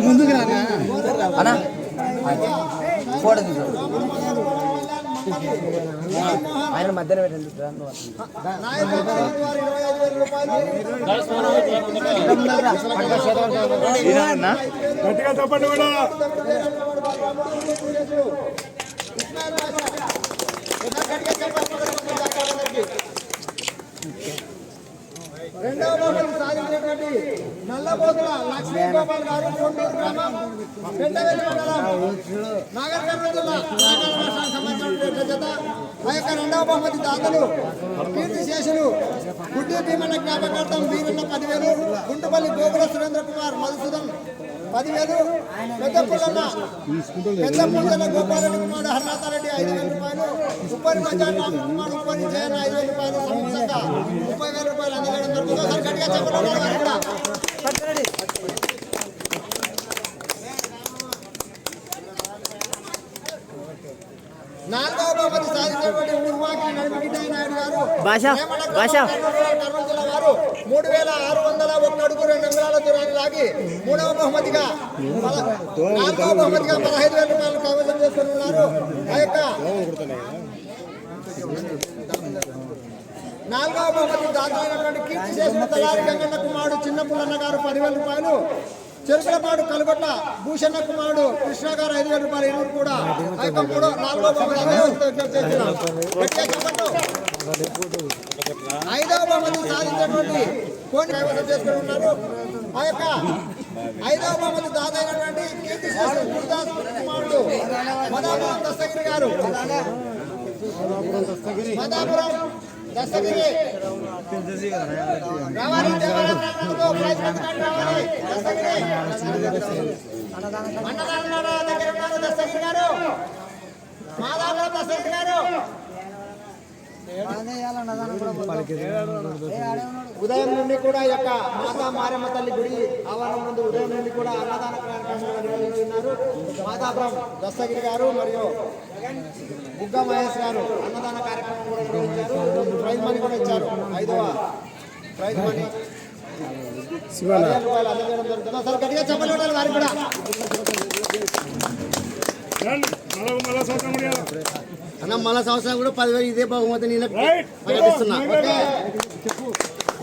ముందుకు రానా ఫోటో ఆయన మధ్యన పెట్టండి గట్టిగా చెప్పండి కూడా బహుమతి సాధించినటువంటి నల్లబోతుల లక్ష్మీ గోపాల్ గారు కోటూరు గ్రామం పెద్దవెల్లి మండలం నాగర్ కర్నూలు జిల్లా నాగర్ రాష్ట్రానికి సంబంధించినటువంటి జత. ఆ యొక్క రెండవ బహుమతి దాతలు కీర్తి శేషులు గుడ్డి భీమన్న జ్ఞాపకార్థం వీరన్న పదివేలు గుంటుపల్లి గోకుల సురేంద్ర కుమార్ మధుసూదన్ పదివేలు పెద్ద పుల్లన్న పెద్ద పుల్లన్న గోపాలరెడ్డి కుమార్ హర్నాథారెడ్డి ఐదు వేల రూపాయలు ఉప్పరి మజాన్ రామ్ కుమార్ ఉప్పరి జయన్ ఐదు వేల రూపాయలు సంయుక్తంగా ముప్పై వేల రూపాయలు అందజేయడం జరుగుతుంది. ఒకసారి గట్టిగా చెప్పడం వారు కూడా నాలుగవ బహుమతి సాధించినటువంటి నాయుడు గారు. కర్నూలు జిల్లా వారు మూడు వేల ఆరు వందల ఒక్క అడుగు రెండు అంగుళాల దూరాన్ని లాగి మూడవ బహుమతిగా నాలుగవ బహుమతిగా పదహైదు వేల రూపాయలు కైవసం చేసుకుని ఉన్నారు ఆ యొక్క నాలుగవ బహుమతి దాతలైనటువంటి కీర్తి చేసిన తలారి గంగన్న కుమారుడు చిన్న పుల్లన్న గారు పదివేల రూపాయలు చెరుకులపాడు కలుగొట్ల భూషణ కుమారుడు కృష్ణ గారు ఐదు వేల రూపాయలు ఇరువురు కూడా ఆ యొక్క నాలుగో ఐదవ బహుమతి సాధించినటువంటి కోటి కైవసం చేసుకుని ఉన్నారు. ఆ యొక్క ఐదవ బహుమతి దాదైనటువంటి కీర్తి గురుదాస్ కుమారుడు మదాపురం దస్తగిరి గారు. మదాపురం దస్తగిరి ఉదయం నుండి కూడా యొక్క మాతా మారమ్మ తల్లి గుడి ఆవరణ నుండి ఉదయం నుండి కూడా అన్నదాన కార్యక్రమాలు నిర్వహిస్తున్నారు. మాతాపురం దస్తగిరి గారు మరియు బుగ్గ మహేష్ గారు అన్నదాన కార్యక్రమం కూడా నిర్వహించారు. ప్రైజ్ మనీ కూడా ఐదవ ప్రైజ్ మనీ. పదివేల రూపాయలు అందజేయడం జరుగుతుంది. ఒకసారి గట్టిగా చెప్పలు కొట్టాలి వారికి కూడా. రండి, మళ్ళా మళ్ళా సంవత్సరం కూడా అన్న మళ్ళా సంవత్సరం కూడా పదివేలు ఇదే బహుమతి నేను ప్రకటిస్తున్నా. ఓకే?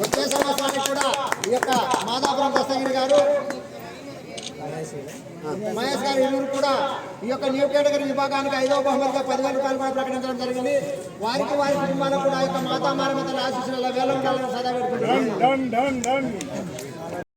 వచ్చే సంవత్సరానికి కూడా ఈ యొక్క మాదాపురం దస్తగిరి గారు మహేష్ గారు ఇరువురు కూడా ఈ యొక్క న్యూ కేటగిరీ విభాగానికి ఐదవ బహుమతిగా పదివేల రూపాయలు కూడా ప్రకటించడం జరిగింది. వారికి వారి కుటుంబాలకు కూడా ಮಾತಾ ಮಾರ ಮತ್ತೆ ಆಶೀಸ್ಸೆಲ್ಲ ವೇಲಂ ಕಾಲ ಸದಾ ಡನ್ ಡನ್ ಡನ್